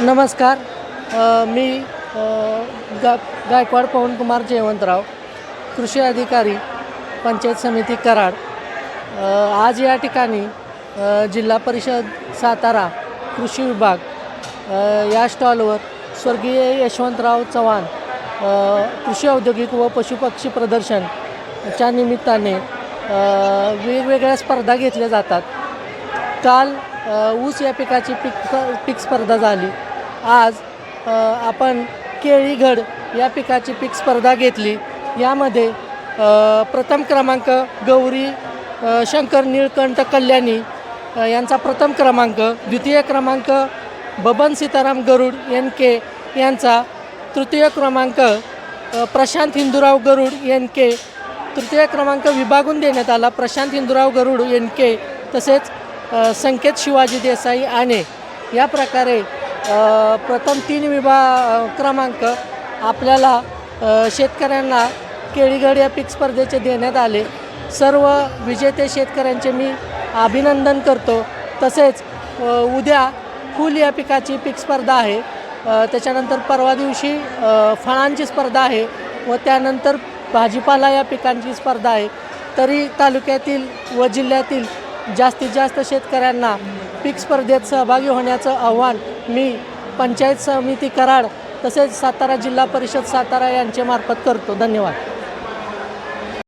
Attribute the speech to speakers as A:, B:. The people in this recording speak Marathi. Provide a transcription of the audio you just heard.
A: नमस्कार. मी गा गायकवाड पवनकुमार जयवंतराव कृषी अधिकारी पंचायत समिती कराड. आज या ठिकाणी जिल्हा परिषद सातारा कृषी विभाग या स्टॉलवर स्वर्गीय यशवंतराव चव्हाण कृषी औद्योगिक व पशुपक्षी प्रदर्शनच्या निमित्ताने वेगवेगळ्या स्पर्धा घेतल्या जातात. काल ऊस या पिकाची पीक पीक स्पर्धा झाली. आज आपण केळीगड या पिकाची पीक स्पर्धा घेतली. यामध्ये प्रथम क्रमांक गौरी शंकर निळकंठ कल्याणी यांचा प्रथम क्रमांक द्वितीय क्रमांक बबन सीताराम गरुड एन के यांचा तृतीय क्रमांक प्रशांत हिंदूराव गरुड एन के तृतीय क्रमांक विभागून देण्यात आला प्रशांत हिंदूराव गरुड एन के तसेच संकेत शिवाजी देसाई आणे या प्रकारे प्रथम तीन विभा क्रमांक आपल्याला शेतकऱ्यांना केळीगड या पीक स्पर्धेचे देण्यात आले. सर्व विजेते शेतकऱ्यांचे मी अभिनंदन करतो. तसेच उद्या फूल या पिकाची पीक स्पर्धा आहे. त्याच्यानंतर परवा दिवशी फळांची स्पर्धा आहे व त्यानंतर भाजीपाला या पिकांची स्पर्धा आहे. तरी तालुक्यातील व जिल्ह्यातील जास्तीत जास्त शेतकऱ्यांना पीक स्पर्धेत सहभागी होण्याचं आव्हान मी पंचायत समिती कराड तसेच सातारा जिल्हा परिषद सातारा यांच्यामार्फत करतो. धन्यवाद.